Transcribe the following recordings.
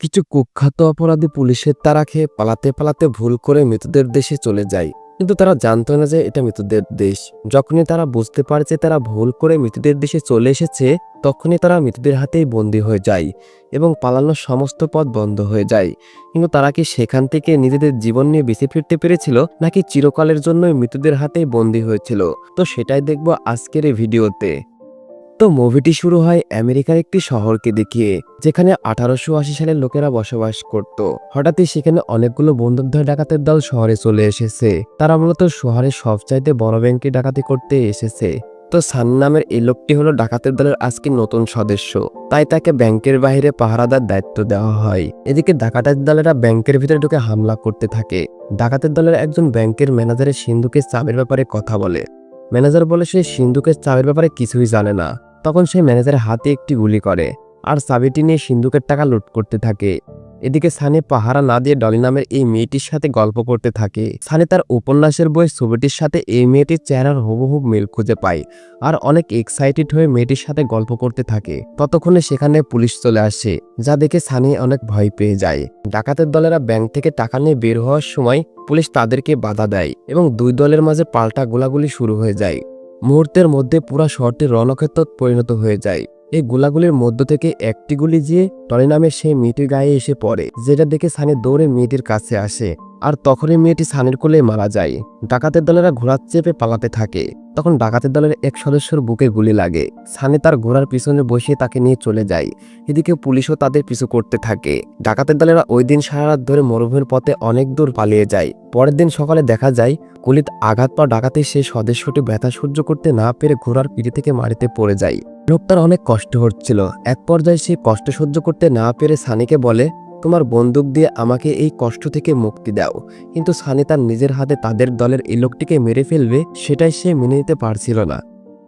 কিছু কুখ্যাত অপরাধী পুলিশের তারা খেয়ে পালাতে পালাতে ভুল করে মৃতদের দেশে চলে যায়। কিন্তু তারা জানতো না যে এটা মৃতদের দেশ। যখনই তারা বুঝতে পারে যে তারা ভুল করে মৃতদের দেশে চলে এসেছে, তখনই তারা মৃতদের হাতেই বন্দী হয়ে যায় এবং পালানোর সমস্ত পথ বন্ধ হয়ে যায়। কিন্তু তারা কি সেখান থেকে নিজেদের জীবন নিয়ে বেঁচে ফিরতে পেরেছিল, নাকি চিরকালের জন্যই মৃতদের হাতেই বন্দী হয়েছিল? তো সেটাই দেখব আজকের এই ভিডিওতে। তো মুভিটি শুরু হয় আমেরিকার একটি শহরকে দেখিয়ে, যেখানে আঠারোশো আশি সালের লোকেরা বসবাস করত। হঠাৎই সেখানে অনেকগুলো বন্দুকধার ডাকাতের দল শহরে চলে এসেছে। তারা মূলত শহরের সবচাইতে বড় ব্যাংকে ডাকাতি করতে এসেছে। তো সান নামের এই লোকটি হলো ডাকাতের দলের আজকে নতুন সদস্য। তাই তাকে ব্যাংকের বাইরে পাহারাদার দায়িত্ব দেওয়া হয়। এদিকে ডাকাতের দলেরা ব্যাংকের ভিতরে ঢুকে হামলা করতে থাকে। ডাকাতের দলের একজন ব্যাংকের ম্যানেজারের সিন্ধুকে চাবের ব্যাপারে কথা বলে। ম্যানেজার বলে, সে সিন্ধুকের চাবের ব্যাপারে কিছুই জানে না। তখন সে ম্যানেজারের হাতে একটি গুলি করে আর চাবিটি নিয়ে সিন্ধুকের টাকা লুট করতে থাকে। এদিকে সানি পাহারা না দিয়ে ডলি নামের এই মেয়েটির সাথে গল্প করতে থাকে। সানি তার উপন্যাসের বই ছবিটির সাথে এই মেয়েটির চেহারার হুবহুব মিল খুঁজে পায় আর অনেক এক্সাইটেড হয়ে মেয়েটির সাথে গল্প করতে থাকে। ততক্ষণে সেখানে পুলিশ চলে আসে, যা দেখে সানি অনেক ভয় পেয়ে যায়। ডাকাতের দলেরা ব্যাংক থেকে টাকা নিয়ে বের হওয়ার সময় পুলিশ তাদেরকে বাধা দেয় এবং দুই দলের মাঝে পাল্টা গোলাগুলি শুরু হয়ে যায়। মুহূর্তের মধ্যে পুরা শহরটি রণক্ষেত্র পরিণত হয়ে যায়। এই গোলাগুলির মধ্য থেকে একটি গুলি যেয়ে টনি নামে সেই মেয়েটির গায়ে এসে পড়ে, যেটা দেখে সানি দৌড়ে মেয়েটির কাছে আসে আর তখনই মেয়েটি সানির কোলে মারা যায়। ডাকাতের দলেরা ঘোড়া চেপে পালাতে থাকে। তখন ডাকাতের দলের এক সদস্যর বুকে গুলি লাগে। সানি তার ঘোড়ার পিছনে বসিয়ে তাকে নিয়ে চলে যায়। এদিকে পুলিশও তাদের পিছু করতে থাকে। ডাকাতের দলেরা ওই দিন সারা রাত ধরে মরুভূমির পথে অনেক দূর পালিয়ে যায়। পরের দিন সকালে দেখা যায় কুলিত আঘাত পা ডাকাতে সে সদস্যটি ব্যথা সহ্য করতে না পেরে ঘোড়ার পিঠে থেকে মাটিতে পড়ে যায়। লোকটার অনেক কষ্ট হচ্ছিল। এক পর্যায়ে সে কষ্ট সহ্য করতে না পেরে সানিকে বলে, তোমার বন্দুক দিয়ে আমাকে এই কষ্ট থেকে মুক্তি দাও। কিন্তু সানি তার নিজের হাতে তাদের দলের এই লোকটিকে মেরে ফেলবে সেটাই সে মেনে নিতে পারছিল না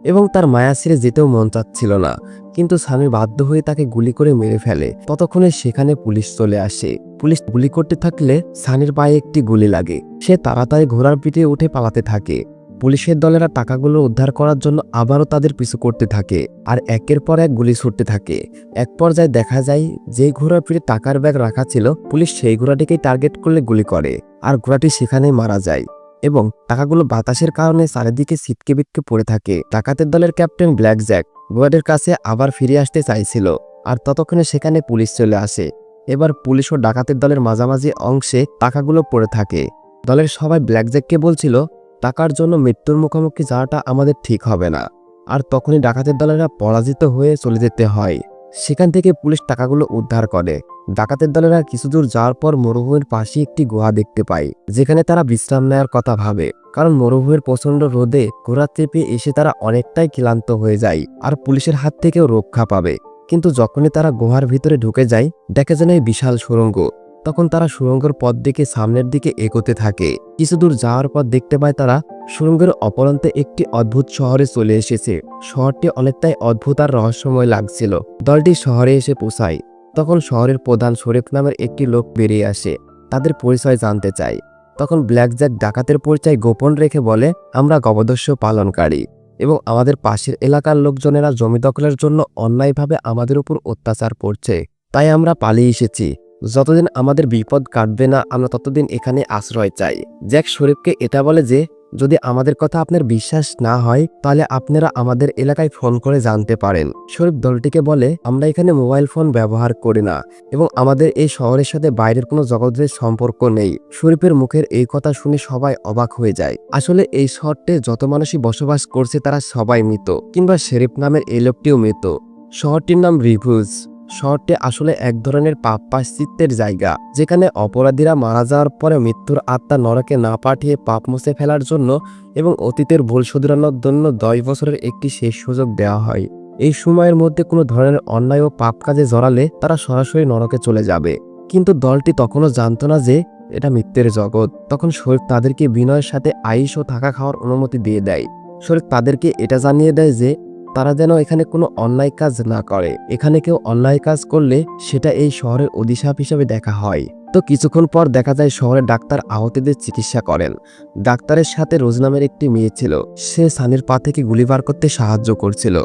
এবং তার মায়া ছেড়ে যেতেও মন চাচ্ছিল না। কিন্তু সানি বাধ্য হয়ে তাকে গুলি করে মেরে ফেলে। ততক্ষণে সেখানে পুলিশ চলে আসে। পুলিশ গুলি করতে থাকলে সানির পায়ে একটি গুলি লাগে। সে তাড়াতাড়ি ঘোড়ার পিঠে উঠে পালাতে থাকে। পুলিশের দলেরা টাকাগুলো উদ্ধার করার জন্য আবারও তাদের পিছু করতে থাকে আর একের পর এক গুলি ছুটতে থাকে। এক পর্যায়ে দেখা যায় যে ঘোড়ার পিঠে টাকার ব্যাগ রাখা ছিল, পুলিশ সেই ঘোড়াটিকেই টার্গেট করলে গুলি করে আর ঘোড়াটি সেখানেই মারা যায় এবং টাকাগুলো বাতাসের কারণে চারিদিকে ছিটকে বিটকে পড়ে থাকে। ডাকাতের দলের ক্যাপ্টেন ব্ল্যাক জ্যাক ঘোড়াটির কাছে আবার ফিরে আসতে চাইছিল আর ততক্ষণে সেখানে পুলিশ চলে আসে। এবার পুলিশ ও ডাকাতের দলের মাঝামাঝি অংশে টাকাগুলো পড়ে থাকে। দলের সবাই ব্ল্যাক জ্যাককে বলছিল, টাকার জন্য মৃত্যুর মুখোমুখি যাওয়াটা আমাদের ঠিক হবে না। আর তখনই ডাকাতের দলেরা পরাজিত হয়ে চলে যেতে হয়। সেখান থেকে পুলিশ টাকাগুলো উদ্ধার করে। ডাকাতের দলেরা কিছু দূর যাওয়ার পর মরুভূমির পাশে একটি গুহা দেখতে পায়, যেখানে তারা বিশ্রাম নেওয়ার কথা ভাবে। কারণ মরুভূমির প্রচণ্ড রোদে ঘোড়া চেপে এসে তারা অনেকটাই ক্লান্ত হয়ে যায়, আর পুলিশের হাত থেকেও রক্ষা পাবে। কিন্তু যখনই তারা গুহার ভিতরে ঢুকে যায়, দেখে যেন বিশাল সুড়ঙ্গ তখন তারা সুড়ঙ্গের পথ দিকে সামনের দিকে এগোতে থাকে। কিছু দূর যাওয়ার পর দেখতে পায় তারা সুড়ঙ্গের অপরান্তে একটি অদ্ভুত শহরে চলে এসেছে। শহরটি অনেকটাই অদ্ভুত আর রহস্যময় লাগছিল। দলটি শহরে এসে পৌঁছায়। তখন শহরের প্রধান শরীফ নামের একটি লোক বেরিয়ে আসে। তাদের পরিচয় জানতে চায়। তখন ব্ল্যাক জ্যাক ডাকাতের পরিচয় গোপন রেখে বলে, আমরা গবদস্য পালনকারী। এবং আমাদের পাশের এলাকার লোকজনেরা জমি দখলের জন্য অন্যায়ভাবে আমাদের উপর অত্যাচার করছে। তাই আমরা পালিয়ে এসেছি। যতদিন আমাদের বিপদ কাটবে না, আমরা ততদিন এখানে আশ্রয় চাই। জ্যাক শরীফকে এটা বলে যে যদি আমাদের কথা আপনার বিশ্বাস না হয়, তাহলে আপনারা আমাদের এলাকায় ফোন করে জানতে পারেন। শরীফ দলটিকে বলে, আমরা এখানে মোবাইল ফোন ব্যবহার করি না এবং আমাদের এই শহরের সাথে বাইরের কোনো জগতের সম্পর্ক নেই। শরীফের মুখের এই কথা শুনে সবাই অবাক হয়ে যায়। আসলে এই শহরটে যত মানুষই বসবাস করছে, তারা সবাই মৃত, কিংবা শেরিফ নামের এই লোকটিও মৃত। শহরটির নাম রিভুজ। শহরটি আসলে এক ধরনের পাপ পাশ্চিত্যের জায়গা, যেখানে অপরাধীরা মারা যাওয়ার পরে মৃত্যুর আত্মা নরকে না পাঠিয়ে পাপ মুছে ফেলার জন্য এবং অতীতের ভুল শুধরানোর জন্য দশ বছরের একটি শেষ সুযোগ দেওয়া হয়। এই সময়ের মধ্যে কোনো ধরনের অন্যায় ও পাপ কাজে জড়ালে তারা সরাসরি নরকে চলে যাবে। কিন্তু দলটি তখনও জানতো না যে এটা মৃত্যুর জগৎ। তখন শরীফ তাদেরকে বিনয়ের সাথে আইস ও থাকা খাওয়ার অনুমতি দিয়ে দেয়। শরীফ তাদেরকে এটা জানিয়ে দেয় যে তারা যেন এখানে কোনো অন্যায় কাজ না করে। এখানে কেউ অন্যায় কাজ করলে সেটা এই শহরের অধিশাপ হিসেবে দেখা হয়। তো কিছুক্ষণ পর দেখা যায় শহরের ডাক্তার আহতদের চিকিৎসা করেন। ডাক্তারের সাথে রোজ নামের একটি মেয়ে ছিল। সে সানির পা থেকে গুলি বার করতে সাহায্য করছিল।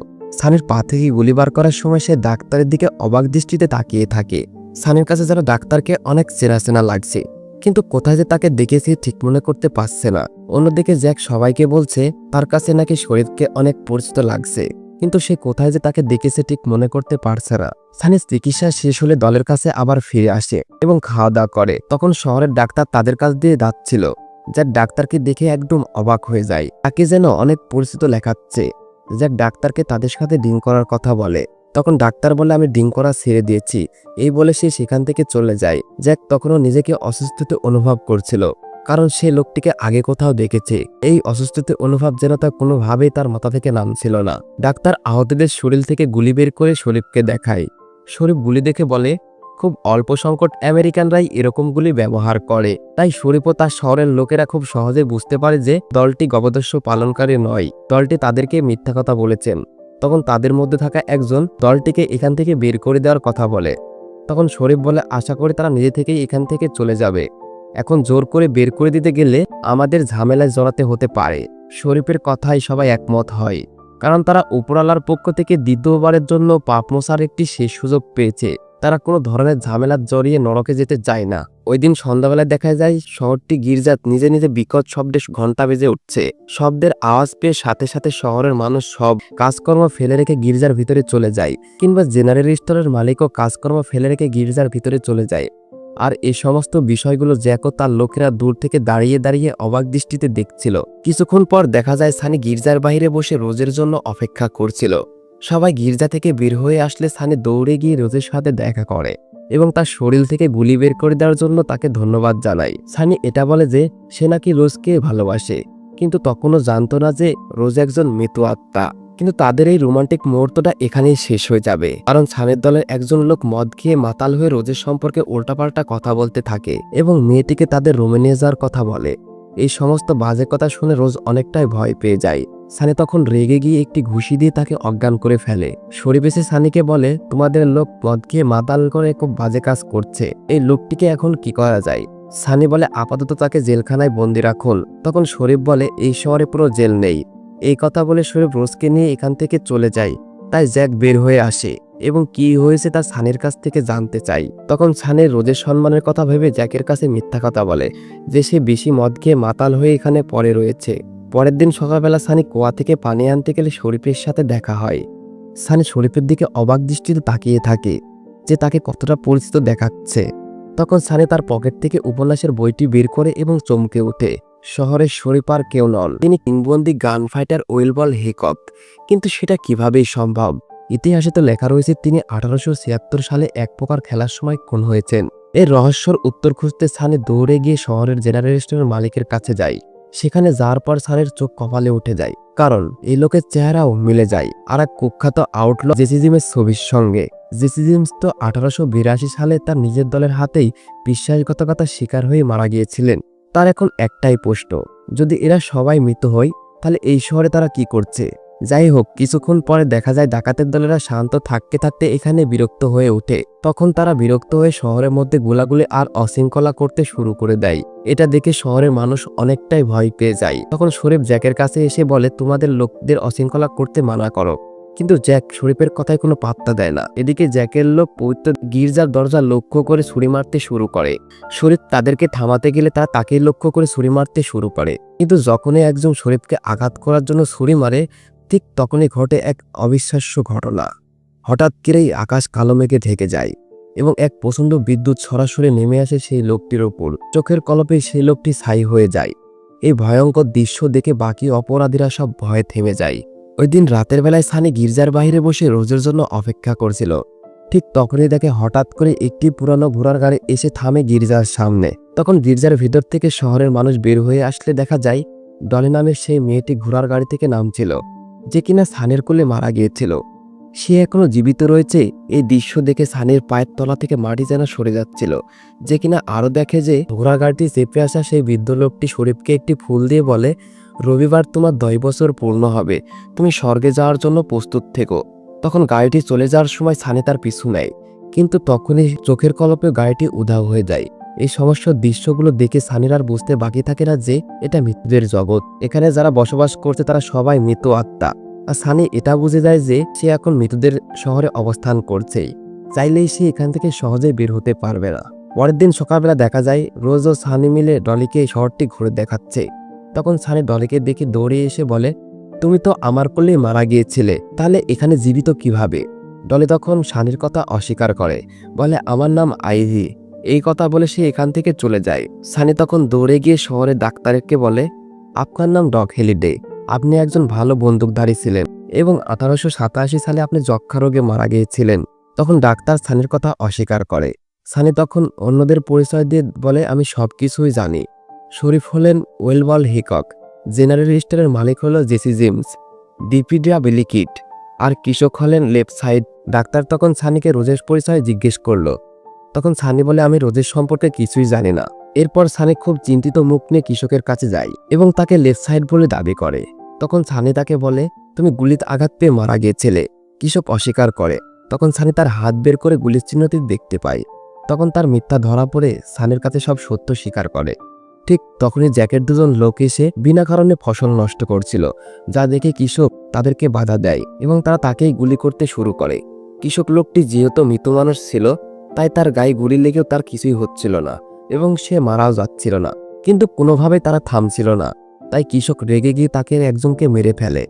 সানির পা থেকে গুলি বার করার সময় সে ডাক্তারের দিকে অবাক দৃষ্টিতে তাকিয়ে থাকে। সানির কাছে যেন ডাক্তারকে অনেক চেনা চেনা লাগছে। কিন্তু কোথায় যে তাকে দেখেছি ঠিক মনে করতে পারছে না। অন্যদিকে জ্যাক সবাইকে বলছে, তার কাছে নাকি শরীরকে অনেক পরিচিত লাগছে। কিন্তু সে কোথায় যে তাকে দেখেছে ঠিক মনে করতে পারছে না। সানির চিকিৎসা শেষ হলে দলের কাছে আবার ফিরে আসে এবং খাওয়া দাওয়া করে। তখন শহরের ডাক্তার তাদের কাছ দিয়ে যাচ্ছিল যার ডাক্তারকে দেখে একদম অবাক হয়ে যায়। তাকে যেন অনেক পরিচিত লেখাচ্ছে। যাক ডাক্তারকে তাদের সাথে ডিং করার কথা বলে। তখন ডাক্তার বলে, আমি ডিং করা ছেড়ে দিয়েছি। এই বলে সে সেখান থেকে চলে যায়। জ্যাক তখনও নিজেকে অসুস্থতে অনুভব করছিল, কারণ সে লোকটিকে আগে কোথাও দেখেছে। এই অসুস্থতে অনুভব যেন তা কোনোভাবেই তার মাথা থেকে নামছিল না। ডাক্তার আহতদের শরীর থেকে গুলি বের করে শরীফকে দেখায়। শরীফ গুলি দেখে বলে, খুব অল্প সংকট আমেরিকানরাই এরকম গুলি ব্যবহার করে। তাই শরীফ ও তার শহরের লোকেরা খুব সহজে বুঝতে পারে যে দলটি গবদস্য পালনকারী নয়। দলটি তাদেরকে মিথ্যা কথা বলেছেন। তখন তাদের মধ্যে থাকা একজন দলটিকে এখান থেকে বের করে দেওয়ার কথা বলে। তখন শরীফ বলে, আশা করে তারা নিজে থেকেই এখান থেকে চলে যাবে। এখন জোর করে বের করে দিতে গেলে আমাদের ঝামেলায় জড়াতে হতে পারে। শরীফের কথাই সবাই একমত হয়, কারণ তারা উপরালার পক্ষ থেকে দ্বিতীয়বারের জন্য পাপমোসার একটি শেষ সুযোগ পেয়েছে। তারা কোনো ধরনের ঝামেলার জড়িয়ে নরকে যেতে যায় না। ওই দিন সন্ধ্যাবেলায় দেখা যায়, শহরটি গির্জাত নিজে নিজে বিকট শব্দে ঘণ্টা বেজে উঠছে। শব্দের আওয়াজ পেয়ে সাথে সাথে শহরের মানুষ সব কাজকর্ম ফেলে রেখে গির্জার ভিতরে চলে যায় কিংবা জেনারেল স্টোরের মালিকও কাজকর্ম ফেলে রেখে গির্জার ভিতরে চলে যায়। আর এ সমস্ত বিষয়গুলো জ্যাকো তার লোকেরা দূর থেকে দাঁড়িয়ে দাঁড়িয়ে অবাক দৃষ্টিতে দেখছিল। কিছুক্ষণ পর দেখা যায়, সানি গির্জার বাইরে বসে রোজের জন্য অপেক্ষা করছিল। সবাই গির্জা থেকে বের হয়ে আসলে সানি দৌড়ে গিয়ে রোজের সাথে দেখা করে এবং তার শরীর থেকে গুলি বের করে দেওয়ার জন্য তাকে ধন্যবাদ জানায়। সানি এটা বলে যে, সে নাকি রোজকে ভালোবাসে, কিন্তু তখনও জানতো না যে রোজ একজন মৃত আত্মা। কিন্তু তাদের এই রোমান্টিক মুহূর্তটা এখানেই শেষ হয়ে যাবে। কারণ সানের দলের একজন লোক মদ খেয়ে মাতাল হয়ে রোজের সম্পর্কে উল্টাপাল্টা কথা বলতে থাকে এবং মেয়েটিকে তাদের রুমে নিয়ে যাওয়ার কথা বলে। এই সমস্ত বাজে কথা শুনে রোজ অনেকটাই ভয় পেয়ে যায়। সানি তখন রেগে গিয়ে একটি ঘুষি দিয়ে তাকে অজ্ঞান করে ফেলে। শরীফ এসে সানিকে বলে, তোমাদের লোক মদ খেয়ে মাতাল করে খুব বাজে কাজ করছে। এই লোকটিকে এখন কি করা যায়? সানি বলে, আপাতত তাকে জেলখানায় বন্দি রাখুন। তখন শরীফ বলে, এই শহরে পুরো জেল নেই। এই কথা বলে শরীফ রোজকে নিয়ে এখান থেকে চলে যায়। তাই জ্যাক বের হয়ে আসে এবং কি হয়েছে তা সানের কাছ থেকে জানতে চাই। তখন সানের রোজের সম্মানের কথা ভেবে জ্যাকের কাছে মিথ্যা কথা বলে, যে সে বেশি মদ খেয়ে মাতাল হয়ে এখানে পড়ে রয়েছে। পরের দিন সকালবেলা সানি কুয়া থেকে পানি আনতে গেলে শরীফের সাথে দেখা হয়। সানি শরীফের দিকে অবাক দৃষ্টিতে তাকিয়ে থাকে যে তাকে কতটা পরিচিত দেখাচ্ছে। তখন সানি তার পকেট থেকে উপন্যাসের বইটি বের করে এবং চমকে ওঠে। শহরের শরীফ আর কেউ নন, তিনি কিংবন্দি গান ফাইটার ওয়েলবল হেকপ। কিন্তু সেটা কিভাবেই সম্ভব? ইতিহাসে তো লেখা রয়েছে তিনি আঠারোশো ছিয়াত্তর সালে এক প্রকার খেলার সময় খুন হয়েছেন। এর রহস্যর উত্তর খুঁজতে সানি দৌড়ে গিয়ে শহরের জেনারেল স্টোরের মালিকের কাছে যায়। সেখানে যার পর সারের চোখ কপালে উঠে যায়। কারণ এই লোকের চেহারাও মিলে যায়। আর এক কুখ্যাত আউটল জেসিজিমের ছবির সঙ্গে। জেসিজিমস তো আঠারোশো বিরাশি সালে তার নিজের দলের হাতেই বিশ্বাসঘাতকতার শিকার হয়ে মারা গিয়েছিলেন। তার এখন একটাই প্রশ্ন, যদি এরা সবাই মৃত হয়, তাহলে এই শহরে তারা কি করছে? যাই হোক কিছুক্ষণ পরে দেখা যায় ডাকাতের দলেরা শান্ত থাকতে থাকতে এখানে বিরক্ত হয়ে ওঠে। তখন তারা বিরক্ত হয়ে শহরের মধ্যে গোলাগুলি আর অশৃঙ্খলা করতে শুরু করে দেয়। এটা দেখে শহরের মানুষ অনেকটাই ভয় পেয়ে যায়। তখন শরীফ জ্যাকের কাছে এসে বলে, তোমাদের লোকদের অশৃঙ্খলা করতে মানা করো। কিন্তু জ্যাক শরীফের কথায় কোনো পাত্তা দেয় না। এদিকে জ্যাকের লোক পবিত্র গির্জার দরজা লক্ষ্য করে ছুরি মারতে শুরু করে। শরীফ তাদেরকে থামাতে গেলে তারা তাকে লক্ষ্য করে ছুরি মারতে শুরু করে। কিন্তু যখনই একজন শরীফকে আঘাত করার জন্য ছুরি মারে ঠিক তখনই ঘটে এক অবিশ্বাস্য ঘটনা। হঠাৎ করেই আকাশ কালো মেঘে ঢেকে যায় এবং এক প্রচণ্ড বিদ্যুৎ সরাসরি নেমে আসে সেই লোকটির ওপর। চোখের কলপে সেই লোকটি ছাই হয়ে যায়। এই ভয়ঙ্কর দৃশ্য দেখে বাকি অপরাধীরা সব ভয়ে থেমে যায়। ওই দিন রাতের বেলায় সানি গির্জার বাইরে বসে রোজের জন্য অপেক্ষা করছিল। ঠিক তখনই দেখে হঠাৎ করে একটি পুরানো ঘোড়ার গাড়ি এসে থামে গির্জার সামনে। তখন গির্জার ভিতর থেকে শহরের মানুষ বের হয়ে আসলে দেখা যায়, ডলি নামের সেই মেয়েটি ঘোড়ার গাড়ি থেকে নামছিল। যে কিনা সানের কোলে মারা গিয়েছিল। সে এখনও জীবিত রয়েছে, এই দৃশ্য দেখে সানের পায়ের তলা থেকে মাটি যেন সরে যাচ্ছিল। যে কিনা আরও দেখে যে ঘোড়া গাড়িটি চেপে আসা সেই বৃদ্ধ লোকটি শরীফকে একটি ফুল দিয়ে বলে, রবিবার তোমার দশ বছর পূর্ণ হবে, তুমি স্বর্গে যাওয়ার জন্য প্রস্তুত থেকো। তখন গাড়িটি চলে যাওয়ার সময় সানে তার পিছু নেয়, কিন্তু তখনই চোখের কলপে গাড়িটি উধাও হয়ে যায়। এই সমস্যার দৃশ্যগুলো দেখে সানির আর বুঝতে বাকি থাকে না যে এটা মৃত্যুদের জগৎ। এখানে যারা বসবাস করছে তারা সবাই মৃত আত্মা। আর সানি এটা বুঝে যায় যে সে এখন মৃতদের শহরে অবস্থান করছেই চাইলেই সে এখান থেকে সহজে বের হতে পারবে না। পরের দিন সকালবেলা দেখা যায়, রোজ ও সানি মিলে ডলিকে শহরটি ঘুরে দেখাচ্ছে। তখন সানি ডলিকে দেখে দৌড়ে এসে বলে, তুমি তো আমার কোলেই মারা গিয়েছিলে, তাহলে এখানে জীবিত কীভাবে? ডলি তখন সানির কথা অস্বীকার করে, বলে, আমার নাম আইভি। এই কথা বলে সে এখান থেকে চলে যায়। সানি তখন দৌড়ে গিয়ে শহরে ডাক্তারকে বলে, আপনার নাম ডক হেলিডে। আপনি একজন ভালো বন্দুকধারী ছিলেন এবং আঠারোশো সাতাশি সালে আপনি যক্ষা রোগে মারা গিয়েছিলেন। তখন ডাক্তার সানির কথা অস্বীকার করে। সানি তখন অন্যদের পরিচয় দিয়ে বলে, আমি সব কিছুই জানি। শরীফ হলেন ওয়েলওয়াল হিকক। জেনারেল স্টোরের মালিক হল জেসি জিমস। ডিপিডিয়া বিলিকিট আর কৃষক হলেন লেফট সাইড। ডাক্তার তখন সানিকে রোজের পরিচয় জিজ্ঞেস করল। তখন সানি বলে, আমি রোজের সম্পর্কে কিছুই জানি না। এরপর সানি খুব চিন্তিত মুখ নিয়ে কৃষকের কাছে যায় এবং তাকে লেফট সাইড বলে দাবি করে। তখন সানি তাকে বলে, তুমি গুলিতে আঘাত পেয়ে মারা গিয়েছিলে। কৃষক অস্বীকার করে। তখন সানি তার হাত বের করে গুলির চিহ্নটি দেখতে পায়। তখন তার মিথ্যা ধরা পড়ে সানির কাছে সব সত্য স্বীকার করে। ঠিক তখনই জ্যাকের দুজন লোক এসে বিনা কারণে ফসল নষ্ট করছিল, যা দেখে কৃষক তাদেরকে বাধা দেয় এবং তারা তাকেই গুলি করতে শুরু করে। কৃষক লোকটি যেহেতু মৃত মানুষ ছিল তাই তার গায়ে গুলি লেগেও তার কিছুই হচ্ছিল না এবং সে মারাও যাচ্ছিল না। কিন্তু কোনোভাবে তারা থামছিল না। তাই কৃষক রেগে গিয়ে তাকে একজনকে মেরে ফেলে।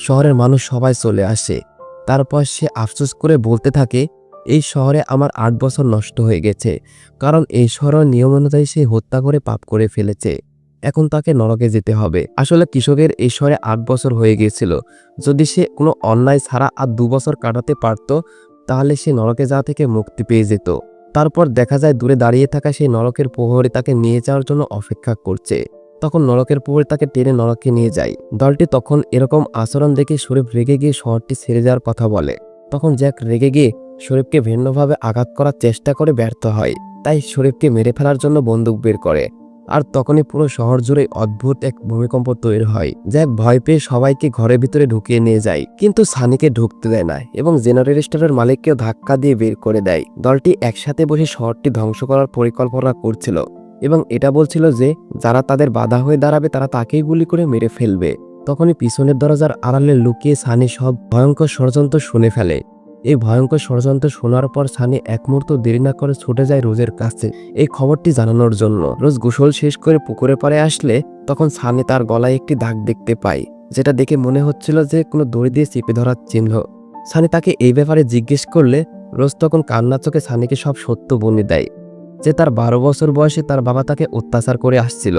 শহরের মানুষ সবাই চলে আসে। তারপর সে আফসোস করে বলতে থাকে, এই শহরে আমার আট বছর নষ্ট হয়ে গেছে। কারণ এই শহরের নিয়ম অনুযায়ী সে হত্যা করে পাপ করে ফেলেছে। এখন তাকে নরকে যেতে হবে। আসলে কৃষকের এই শহরে আট বছর হয়ে গিয়েছিল। যদি সে কোনো অন্যায় ছাড়া আর দু বছর কাটাতে পারত তাহলে সে নরকে যাওয়া থেকে মুক্তি পেয়ে যেত। তারপর দেখা যায় দূরে দাঁড়িয়ে থাকা সেই নরকের প্রহরে তাকে নিয়ে যাওয়ার জন্য অপেক্ষা করছে। তখন নরকের প্রহরী তাকে টেনে নরকে নিয়ে যায়। দলটি তখন এরকম আচরণ দেখে শরীফ রেগে গিয়ে শহরটি ছেড়ে যাওয়ার কথা বলে। তখন জ্যাক রেগে গিয়ে শরীফকে ভিন্নভাবে আঘাত করার চেষ্টা করে ব্যর্থ হয়। তাই শরীফকে মেরে ফেলার জন্য বন্দুক বের করে। আর তখনই পুরো শহর জুড়ে অদ্ভুত এক ভূমিকম্প তৈরি হয় জ্যাক ভয় পেয়ে সবাইকে ঘরের ভিতরে ঢুকিয়ে নিয়ে যায়। কিন্তু সানিকে ঢুকতে দেয় না এবং জেনারেল স্টোরের মালিককেও ধাক্কা দিয়ে বের করে দেয়। দলটি একসাথে বসে শহরটি ধ্বংস করার পরিকল্পনা করছিল এবং এটা বলছিল যে, যারা তাদের বাধা হয়ে দাঁড়াবে তারা তাকেই গুলি করে মেরে ফেলবে। তখনই পিছনের দরজার আড়ালে লুকিয়ে সানি সব ভয়ঙ্কর ষড়যন্ত্র শুনে ফেলে। এই ভয়ঙ্কর ষড়যন্ত্র শোনার পর সানি এক মুহূর্ত দেরি না করে ছুটে যায় রোজের কাছে এই খবরটি জানানোর জন্য। রোজ গোসল শেষ করে পুকুরে পাড়ে আসলে তখন সানি তার গলায় একটি দাগ দেখতে পায়, যেটা দেখে মনে হচ্ছিল যে কোনো দড়ি দিয়ে চেপে ধরার চিহ্ন। সানি তাকে এই ব্যাপারে জিজ্ঞেস করলে রোজ তখন কান্না চোখে সানিকে সব সত্য বনে দেয় যে তার বারো বছর বয়সে তার বাবা তাকে অত্যাচার করে আসছিল।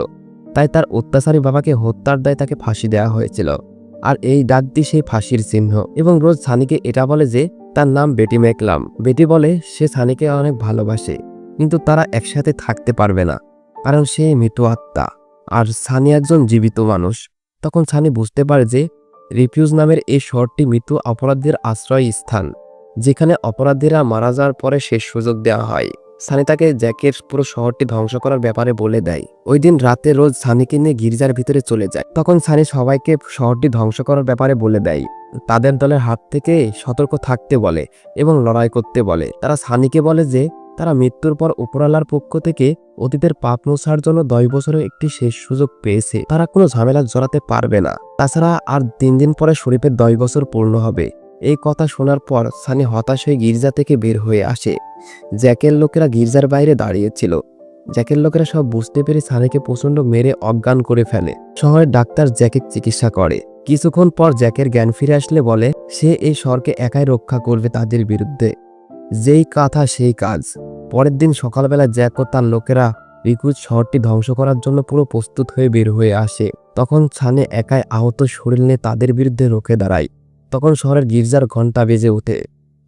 তাই তার অত্যাচারী বাবাকে হত্যার দায় তাকে ফাঁসি দেওয়া হয়েছিল। আর এই ডাকটি সেই ফাঁসির চিহ্ন। এবং রোজ সানিকে এটা বলে যে তার নাম বেটি মেকলাম। বেটি বলে, সে সানিকে অনেক ভালোবাসে, কিন্তু তারা একসাথে থাকতে পারবে না, কারণ সে মৃত আত্মা। আর সানি একজন জীবিত মানুষ। তখন সানি বুঝতে পারে যে, রিফিউজ নামের এই শহরটি মৃত অপরাধীর আশ্রয় স্থান যেখানে অপরাধীরা মারা যাওয়ার পরে শেষ সুযোগ দেওয়া হয়। সানি তাকে জ্যাকের পুরো শহরটি ধ্বংস করার ব্যাপারে বলে দেয়। ওই দিন রাতে রোজ সানিকে নিয়ে গির্জার ভিতরে চলে যায়। তখন সানি সবাইকে শহরটি ধ্বংস করার ব্যাপারে বলে দেয়। তাদের দলের হাত থেকে সতর্ক থাকতে বলে এবং লড়াই করতে বলে। তারা সানিকে বলে যে, তারা মৃত্যুর পর উপরালার পক্ষ থেকে অতীতের পাপ মোছার জন্য দশ বছরের একটি শেষ সুযোগ পেয়েছে। তারা কোনো ঝামেলা জড়াতে পারবে না। তাছাড়া আর তিন দিন পরে শরীফের দশ বছর পূর্ণ হবে। এই কথা শোনার পর সানি হতাশ হয়ে গির্জা থেকে বের হয়ে আসে। জ্যাকের লোকেরা গির্জার বাইরে দাঁড়িয়েছিল জ্যাকের লোকেরা সব বুঝতে পেরে সানিকে প্রচণ্ড মেরে অজ্ঞান করে ফেলে। শহরের ডাক্তার জ্যাকে চিকিৎসা করে। কিছুক্ষণ পর জ্যাকের জ্ঞান ফিরে আসলে বলে, সে এই শহরকে একাই রক্ষা করবে তাদের বিরুদ্ধে। যেই কথা সেই কাজ। পরের দিন সকালবেলা জ্যাক ও তার লোকেরা রিকুজ শহরটি ধ্বংস করার জন্য পুরো প্রস্তুত হয়ে বের হয়ে আসে। তখন ছানে একাই আহত শরীর নিয়ে তাদের বিরুদ্ধে রোখে দাঁড়ায়। তখন শহরের গির্জার ঘণ্টা বেজে ওঠে।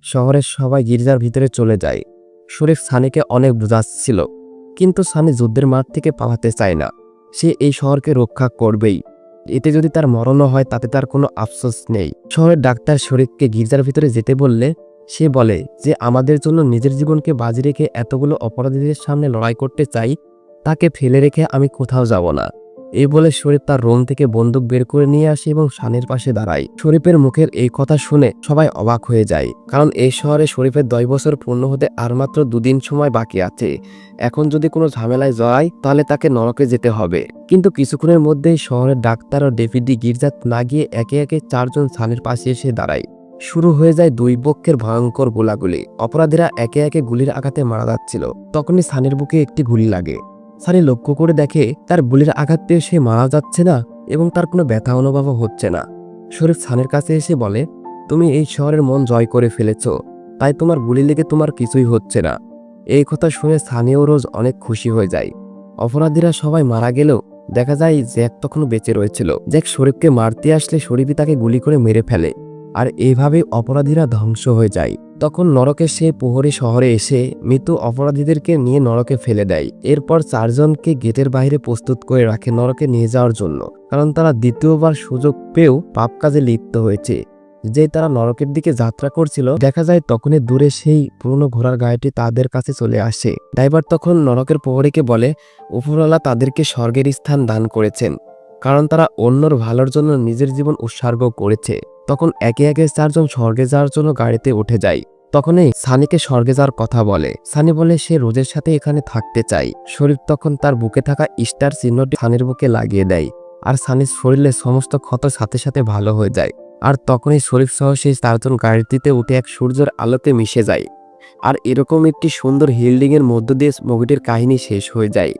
শহরের সবাই গির্জার ভিতরে চলে যায়। শরীফ সানিকে অনেক বোঝাচ্ছিল, কিন্তু সানি যুদ্ধের মাঠ থেকে পালাতে চায় না। সে এই শহরকে রক্ষা করবেই। এতে যদি তার মরণও হয়, তাতে তার কোনো আফসোস নেই। শহরের ডাক্তার শরীফকে গির্জার ভিতরে যেতে বললে, সে বলে যে, আমাদের জন্য নিজের জীবনকে বাজি রেখে এতগুলো অপরাধীদের সামনে লড়াই করতে চাই, তাকে ফেলে রেখে আমি কোথাও যাব না। এই বলে শরীফ তার রোম থেকে বন্দুক বের করে নিয়ে আসে এবং শানের পাশে দাঁড়ায়। শরীফের মুখের এই কথা শুনে সবাই অবাক হয়ে যায়, কারণ এই শহরে শরীফের দশ বছর পূর্ণ হতে আর মাত্র দুদিন সময় বাকি আছে। এখন যদি কোনো ঝামেলায় জড়ায়, তাহলে তাকে নরকে যেতে হবে। কিন্তু কিছুক্ষণের মধ্যেই শহরের ডাক্তার ও ডেভিডি গির্জাত না গিয়ে একে একে চারজন সানের পাশে এসে দাঁড়ায়। শুরু হয়ে যায় দুই পক্ষের ভয়ঙ্কর গোলাগুলি। অপরাধীরা একে একে গুলির আঘাতে মারা যাচ্ছিল। তখনই সানির বুকে একটি গুলি লাগে। সানি লক্ষ্য করে দেখে তার গুলির আঘাত পেয়ে সে মারা যাচ্ছে না এবং তার কোনো ব্যথা অনুভবও হচ্ছে না। শরীফ সানের কাছে এসে বলে, তুমি এই শহরের মন জয় করে ফেলেছ, তাই তোমার গুলি লেগে তোমার কিছুই হচ্ছে না। এই কথা শুনে স্থানীয় রোজ অনেক খুশি হয়ে যায়। অপরাধীরা সবাই মারা গেলেও দেখা যায় জ্যাক তখনও বেঁচে রয়েছিল। জ্যাক শরীফকে মারতে আসলে শরীফই তাকে গুলি করে মেরে ফেলে, আর এইভাবে অপরাধীরা ধ্বংস হয়ে যায়। তখন নরকে সে প্রহরী শহরে এসে মৃত অপরাধীদেরকে নিয়ে নরকে ফেলে দেয়। এরপর চারজনকে গেটের বাইরে প্রস্তুত করে রাখে নরকে নিয়ে যাওয়ার জন্য, কারণ তারা দ্বিতীয়বার সুযোগ পেয়েও পাপ কাজে লিপ্ত হয়েছে। যে তারা নরকের দিকে যাত্রা করছিল, দেখা যায় তখনই দূরে সেই পুরনো ঘোড়ার গাড়িটি তাদের কাছে চলে আসে। ড্রাইভার তখন নরকের প্রহরীকে বলে, উপরওয়ালা তাদেরকে স্বর্গের স্থান দান করেছেন, কারণ তারা অন্যর ভালোর জন্য নিজের জীবন উৎসর্গ করেছে। তখন একে একে চারজন স্বর্গে যাওয়ার জন্য গাড়িতে উঠে যায়। তখনই সানিকে স্বর্গে যাওয়ার কথা বলে। সানি বলে, সে রোজের সাথে এখানে থাকতে চাই। শরীফ তখন তার বুকে থাকা স্টার চিহ্নটি সানির বুকে লাগিয়ে দেয় আর সানির শরীরে সমস্ত ক্ষত সাথে সাথে ভালো হয়ে যায়। আর তখনই শরীফ সহ সেই চারজন গাড়িটিতে উঠে এক সূর্যের আলোতে মিশে যায়। আর এরকম একটি সুন্দর হিল্ডিংয়ের মধ্য দিয়ে মুভিটির কাহিনী শেষ হয়ে যায়।